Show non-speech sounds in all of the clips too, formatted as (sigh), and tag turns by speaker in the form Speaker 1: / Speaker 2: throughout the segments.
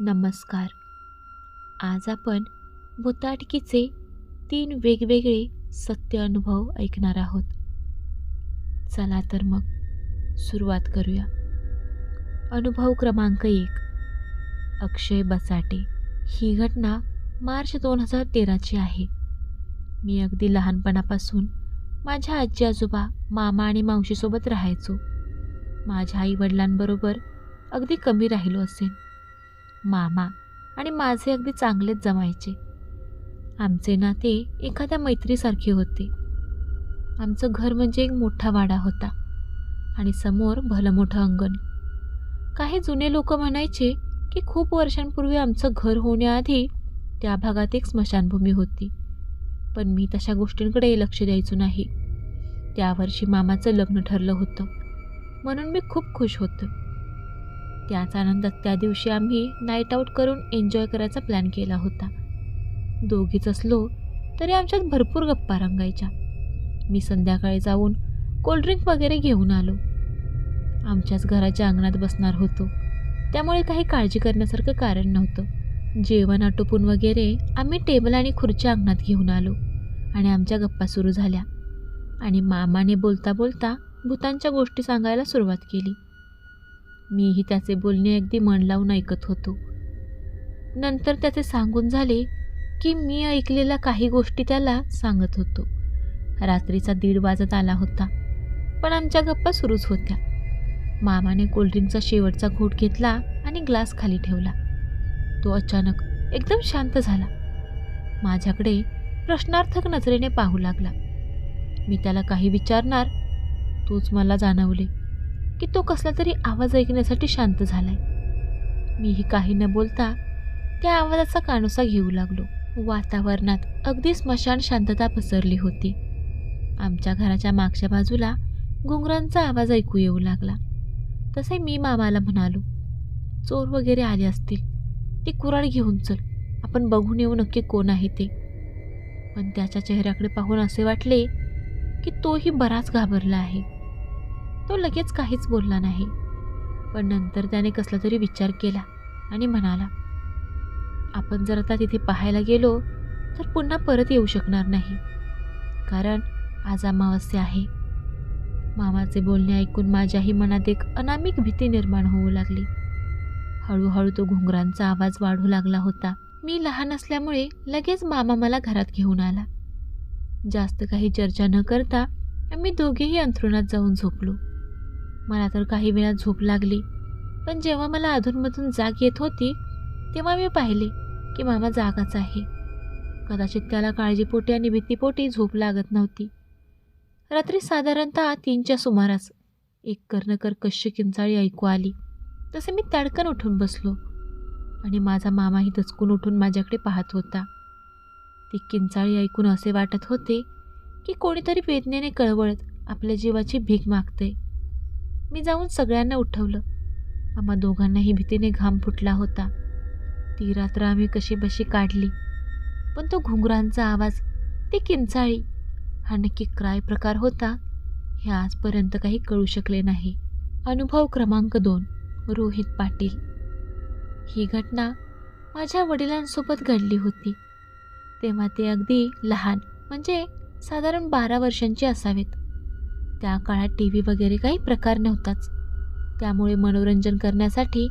Speaker 1: नमस्कार. आज आपण भूताटकीचे तीन वेगवेगळे सत्य अनुभव ऐकणार आहोत. चला तर मग सुरुवात करूया. अनुभव क्रमांक एक. अक्षय बसाटे. ही घटना मार्च दोन हजार तेराची आहे. मी अगदी लहानपणापासून माझ्या आजी आजोबा मामा आणि मावशीसोबत राहायचो. माझ्या आई वडिलांबरोबर अगदी कमी राहिलो असेल मामा आणि माझे अगदी चांगलेच जमायचे. आमचे नाते एखाद्या मैत्रीसारखे होते. आमचं घर म्हणजे एक मोठा वाडा होता आणि समोर भलं मोठं अंगण. काही जुने लोक म्हणायचे की खूप वर्षांपूर्वी आमचं घर होण्याआधी त्या भागात एक स्मशानभूमी होती. पण मी तशा गोष्टींकडे लक्ष द्यायचो नाही. त्यावर्षी मामाचं लग्न ठरलं होतं. म्हणून मी खूप खुश होतो. त्याच आनंदात त्या दिवशी आम्ही नाईट आऊट करून एन्जॉय करायचा प्लॅन केला होता. दोघीच असलो तरी आमच्यात भरपूर गप्पा रंगायच्या. मी संध्याकाळी जाऊन कोल्ड्रिंक वगैरे घेऊन आलो. आमच्याच घराच्या अंगणात बसणार होतो. त्यामुळे काही काळजी करण्यासारखं कारण नव्हतं. जेवण आटोपून वगैरे आम्ही टेबल आणि खुर्च्या अंगणात घेऊन आलो आणि आमच्या गप्पा सुरू झाल्या. आणि मामाने बोलता बोलता भूतांच्या गोष्टी सांगायला सुरुवात केली. मीही त्याचे बोलणे अगदी मन लावून ऐकत होतो. नंतर त्याचे सांगून झाले की मी ऐकलेल्या काही गोष्टी त्याला सांगत होतो. रात्रीचा दीड वाजत आला होता पण आमच्या गप्पा सुरूच होत्या. मामाने कोल्ड्रिंकचा शेवटचा घोट घेतला आणि ग्लास खाली ठेवला. तो अचानक एकदम शांत झाला. माझ्याकडे प्रश्नार्थक नजरेने पाहू लागला. मी त्याला काही विचारणार तूच मला जाणवले. की तो कसला तरी आवाज ऐकण्यासाठी शांत झालाय. मीही काही न बोलता त्या आवाजाचा कानोसा घेऊ लागलो. वातावरणात अगदी स्मशान शांतता पसरली होती. आमच्या घराच्या मागच्या बाजूला घुंगरांचा आवाज ऐकू येऊ लागला. तसे मी मामाला म्हणालो चोर वगैरे आले असतील. ते कुराड घेऊन चल. आपण बघून येऊ नक्की कोण आहे ते. पण त्याच्या चेहऱ्याकडे पाहून असे वाटले की तोही बराच घाबरला आहे. तो लगेच काहीच बोलला नाही. पण नंतर त्याने कसला तरी विचार केला आणि म्हणाला आपण जर आता तिथे पाहायला गेलो तर पुन्हा परत येऊ शकणार नाही. कारण आज अमावस्या आहे. मामाचे बोलणे ऐकून माझ्याही मनात एक अनामिक भीती निर्माण होऊ लागली. हळूहळू तो घुंगरांचा आवाज वाढू लागला होता. मी लहान असल्यामुळे लगेच मामा मला घरात घेऊन आला. जास्त काही चर्चा न करता आम्ही दोघेही अंथरुणात जाऊन झोपलो. मला तर काही वेळा झोप लागली. पण जेव्हा मला अधूनमधून जाग येत होती तेव्हा मी पाहिले की मामा जागाच आहे. कदाचित त्याला काळजीपोटी आणि भीतीपोटी झोप लागत नव्हती. रात्री साधारणतः तीनच्या सुमारास एक कर्णकर कश्य किंचाळी ऐकू आली. तसे मी तडकन उठून बसलो आणि माझा मामाही दचकून उठून माझ्याकडे पाहत होता. ती किंचाळी ऐकून असे वाटत होते की कोणीतरी वेदनेने कळवळत आपल्या जीवाची भीक मागते मी जाऊन सगळ्यांना उठवलं. आम्हा दोघांनाही भीतीने घाम फुटला होता. ती रात्र आम्ही कशी बशी काढली. पण तो घुंगरांचा आवाज ती किंचाळी हा नक्की काय प्रकार होता हे आजपर्यंत काही कळू शकले नाही. अनुभव क्रमांक दोन रोहित पाटील. ही घटना माझ्या वडिलांसोबत घडली होती. तेव्हा ते अगदी लहान म्हणजे साधारण बारा वर्षांची असावेत. त्या काळात टी व्ही वगैरे काही प्रकार नव्हताच. त्यामुळे मनोरंजन करण्यासाठी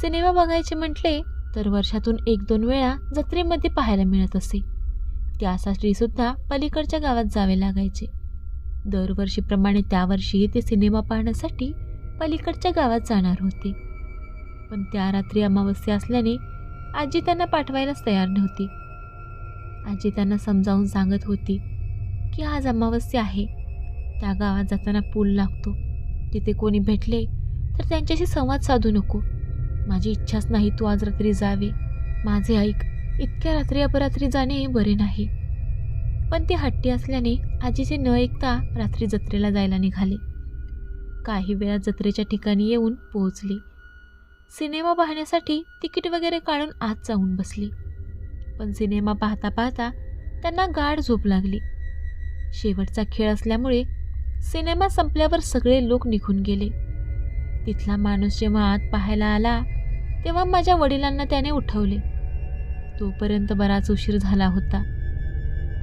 Speaker 1: सिनेमा बघायचे म्हटले तर वर्षातून एक दोन वेळा जत्रेमध्ये पाहायला मिळत असे. त्यासाठीसुद्धा पलीकडच्या गावात जावे लागायचे. दरवर्षीप्रमाणे त्यावर्षीही ते सिनेमा पाहण्यासाठी पलीकडच्या गावात जाणार होते. पण त्या रात्री अमावस्या असल्याने आजी त्यांना पाठवायलाच तयार नव्हती. आजी त्यांना समजावून सांगत होती की आज अमावस्या आहे. त्या गावात जाताना पूल लागतो. तिथे कोणी भेटले तर त्यांच्याशी संवाद साधू नको. माझी इच्छाच नाही तू आज रात्री जावे. माझे ऐक इतक्या रात्री अपरात्री जाणे बरे नाही. पण ते हट्टी असल्याने आजीचे न ऐकता रात्री जत्रेला जायला निघाले. काही वेळात जत्रेच्या ठिकाणी येऊन पोहोचले. सिनेमा पाहण्यासाठी तिकीट वगैरे काढून आत जाऊन बसले. पण सिनेमा पाहता पाहता त्यांना गाढ झोप लागली. शेवटचा खेळ असल्यामुळे सिनेमा संपल्यावर सगळे लोक निघून गेले. तिथला माणूस जेव्हा आत पाहायला आला तेव्हा माझ्या वडिलांना त्याने उठवले. तोपर्यंत बराच उशीर झाला होता.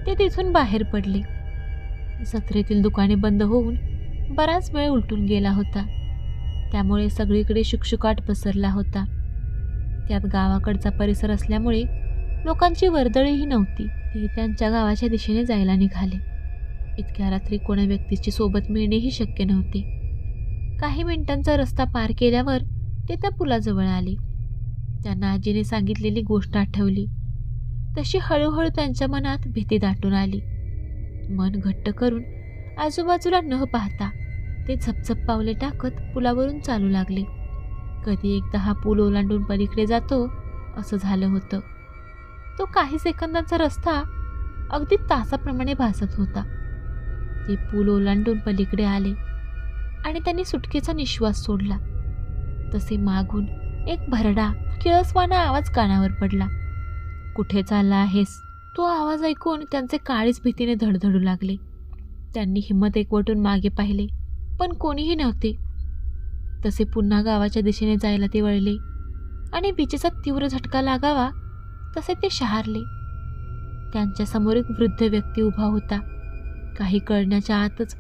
Speaker 1: ते तिथून बाहेर पडले. जत्रेतील दुकाने बंद होऊन बराच वेळ उलटून गेला होता. त्यामुळे सगळीकडे शुकशुकाट पसरला होता. त्यात गावाकडचा परिसर असल्यामुळे लोकांची वर्दळीही नव्हती. ती त्यांच्या गावाच्या दिशेने जायला निघाले. इतक्या रात्री कोणा व्यक्तीची सोबत मिळणेही शक्य नव्हते. काही मिनिटांचा रस्ता पार केल्यावर ते त्या पुलाजवळ आले. त्यांना आजीने सांगितलेली गोष्ट आठवली. तशी हळूहळू त्यांच्या मनात भीती दाटून आली. मन घट्ट करून आजूबाजूला न पाहता ते झपझप पावले टाकत पुलावरून चालू लागले. कधी एकदा हा पूल ओलांडून पलीकडे जातो असं झालं होतं. तो काही सेकंदांचा रस्ता अगदी तासाप्रमाणे भासत होता. ते पूल ओलांडून पलीकडे आले आणि त्यांनी सुटकेचा निश्वास सोडला. तसे मागून एक भरडा किळसवाना आवाज कानावर पडला. कुठे चालला आहेस? तो आवाज ऐकून त्यांचे काळीच भीतीने धडधडू लागले. त्यांनी हिंमत एकवटून मागे पाहिले पण कोणीही नव्हते. तसे पुन्हा गावाच्या दिशेने जायला ते वळले आणि विजेचा तीव्र झटका लागावा तसे ते शहारले. त्यांच्यासमोर एक वृद्ध व्यक्ती उभा होता. काही कळण्याच्या आतच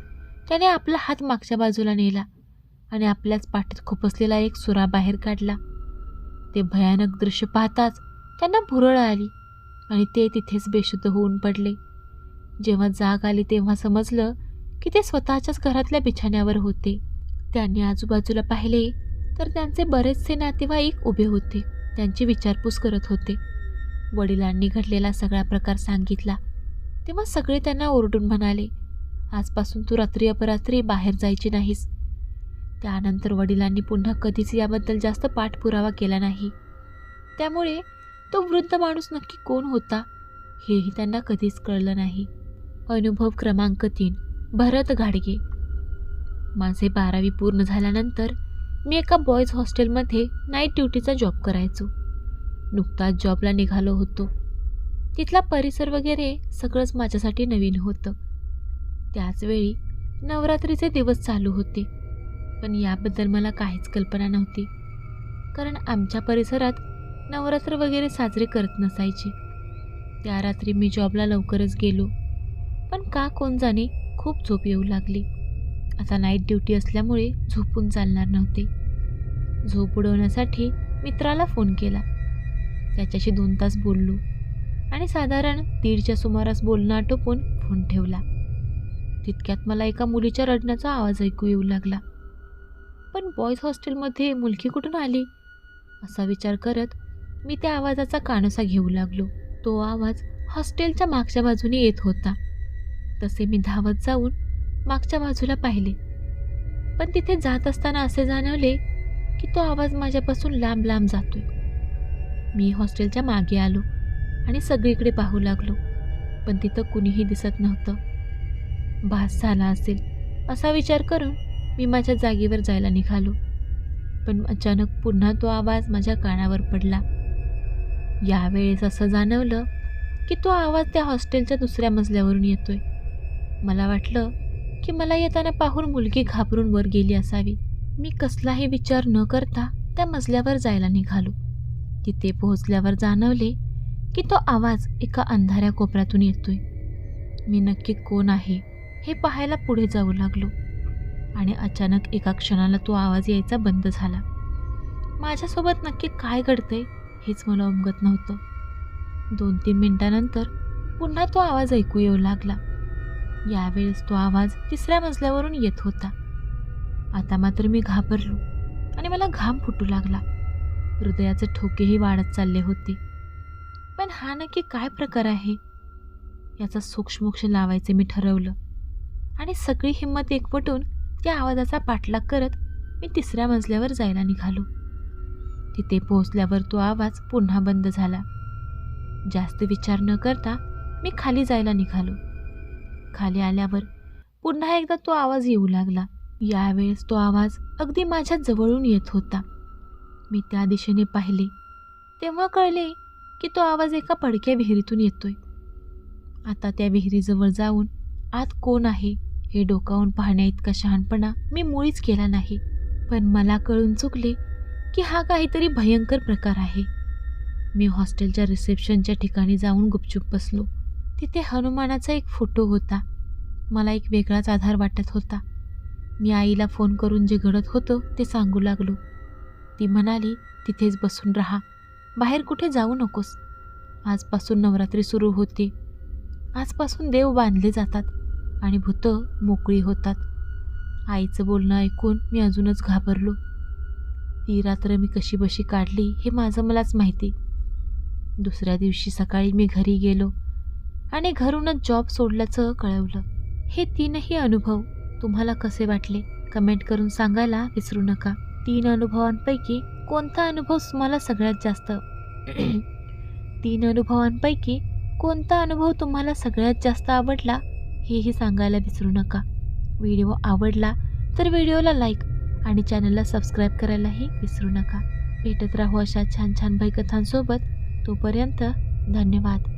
Speaker 1: त्याने आपला हात मागच्या बाजूला नेला आणि आपल्याच पाठीत खुपसलेला एक सुरा बाहेर काढला. ते भयानक दृश्य पाहताच त्यांना भुरळ आली आणि ते तिथेच बेशुद्ध होऊन पडले. जेव्हा जाग आली तेव्हा समजलं की ते स्वतःच्याच घरातल्या बिछाण्यावर होते. त्यांनी आजूबाजूला पाहिले तर त्यांचे बरेचसे नातेवाईक उभे होते. त्यांची विचारपूस करत होते. वडिलांनी घडलेला सगळा प्रकार सांगितला. तेव्हा सगळे त्यांना ओरडून म्हणाले आजपासून तू रात्री अपरात्री बाहेर जायची नाहीस. त्यानंतर वडिलांनी पुन्हा कधीच याबद्दल जास्त पाठपुरावा केला नाही. त्यामुळे तो वृद्ध माणूस नक्की कोण होता हेही त्यांना कधीच कळलं नाही. अनुभव क्रमांक तीन भरत घाडगे. माझे बारावी पूर्ण झाल्यानंतर मी एका बॉयज हॉस्टेलमध्ये नाईट ड्युटीचा जॉब करायचो. नुकताच जॉबला निघालो होतो. तिथला परिसर वगैरे सगळंच माझ्यासाठी नवीन होतं. त्याचवेळी नवरात्रीचे दिवस चालू होते पण याबद्दल मला काहीच कल्पना नव्हती. कारण आमच्या परिसरात नवरात्र वगैरे साजरे करत नसायचे. त्या रात्री मी जॉबला लवकरच गेलो पण का कोण जाणे खूप झोप येऊ लागली. आता नाईट ड्युटी असल्यामुळे झोपून चालणार नव्हते. झोप उडवण्यासाठी मित्राला फोन केला. त्याच्याशी दोन तास बोललो. आणि साधारण दीडच्या सुमारास बोलणं आटोपून फोन ठेवला. तितक्यात मला एका मुलीच्या रडण्याचा आवाज ऐकू येऊ लागला. पण बॉयज हॉस्टेलमध्ये मुलगी कुठून आली? असा विचार करत मी त्या आवाजाचा कानसा घेऊ लागलो. तो आवाज हॉस्टेलच्या मागच्या बाजूने येत होता. तसे मी धावत जाऊन मागच्या बाजूला पाहिले. पण तिथे जात असताना असे जाणवले की तो आवाज माझ्यापासून लांब लांब जातोय. मी हॉस्टेलच्या मागे आलो. आणि सगळीकडे पाहू लागलो. पण तिथं कुणीही दिसत नव्हतं. भास झाला असेल असा विचार करून मी माझ्या जागेवर जायला निघालो. पण अचानक पुन्हा तो आवाज माझ्या कानावर पडला. यावेळेस असं जाणवलं की तो आवाज त्या हॉस्टेलच्या दुसऱ्या मजल्यावरून येतोय. मला वाटलं की मला येताना पाहून मुलगी घाबरून वर गेली असावी. मी कसलाही विचार न करता त्या मजल्यावर जायला निघालो. तिथे पोहोचल्यावर जाणवले की तो आवाज एका अंधाऱ्या कोपऱ्यातून येतोय. मी नक्की कोण आहे हे पाहायला पुढे जाऊ लागलो. आणि अचानक एका क्षणाला तो आवाज यायचा बंद झाला. माझ्यासोबत नक्की काय घडतंय हेच मला उमगत नव्हतं. दोन तीन मिनिटानंतर पुन्हा तो आवाज ऐकू येऊ लागला. यावेळेस तो आवाज तिसऱ्या मजल्यावरून येत होता. आता मात्र मी घाबरलो आणि मला घाम फुटू लागला. हृदयाचे ठोकेही वाढत चालले होते. पण हा नक्की काय प्रकार आहे? याचा सूक्ष्मोक्ष लावायचे मी ठरवलं. आणि सगळी हिंमत एकवटून त्या आवाजाचा पाठलाग करत मी तिसऱ्या मजल्यावर जायला निघालो. तिथे पोहोचल्यावर तो आवाज पुन्हा बंद झाला. जास्त विचार न करता मी खाली जायला निघालो. खाली आल्यावर पुन्हा एकदा तो आवाज येऊ लागला. यावेळेस तो आवाज अगदी माझ्या जवळून येत होता. मी त्या दिशेने पाहिले. तेव्हा कळले की तो आवाज एका पडक्या विहिरीतून येतोय. आता त्या विहिरीजवळ जाऊन आत कोण आहे हे डोकावून पाहण्या इतका शहाणपणा मी मुळीच केला नाही. पण मला कळून चुकले की हा काहीतरी भयंकर प्रकार आहे. मी हॉस्टेलच्या रिसेप्शनच्या ठिकाणी जाऊन गुपचूप बसलो. तिथे हनुमानाचा एक फोटो होता. मला एक वेगळाच आधार वाटत होता. मी आईला फोन करून जे घडत होतं ते सांगू लागलो. ती म्हणाली तिथेच बसून राहा. बाहेर कुठे जाऊ नकोस. आजपासून नवरात्री सुरू होते. आजपासून देव बांधले जातात आणि भूतं मोकळी होतात. आईचं बोलणं ऐकून मी अजूनच घाबरलो. ती रात्र मी कशी बशी काढली हे माझं मलाच माहिती. दुसऱ्या दिवशी सकाळी मी घरी गेलो आणि घरूनच जॉब सोडल्याचं कळवलं. हे तीनही अनुभव तुम्हाला कसे वाटले? कमेंट करून सांगायला विसरू नका. तीन अनुभवांपैकी कोणता अनुभव तुम्हाला सगळ्यात जास्त? (clears throat) तीन अनुभवांपैकी कोणता अनुभव तुम्हाला सगळ्यात जास्त आवडला हेही सांगायला विसरू नका. व्हिडिओ आवडला तर व्हिडिओला लाईक आणि चॅनलला सबस्क्राईब करायलाही विसरू नका. भेटत राहू अशा छान छान भयकथांसोबत तोपर्यंत धन्यवाद.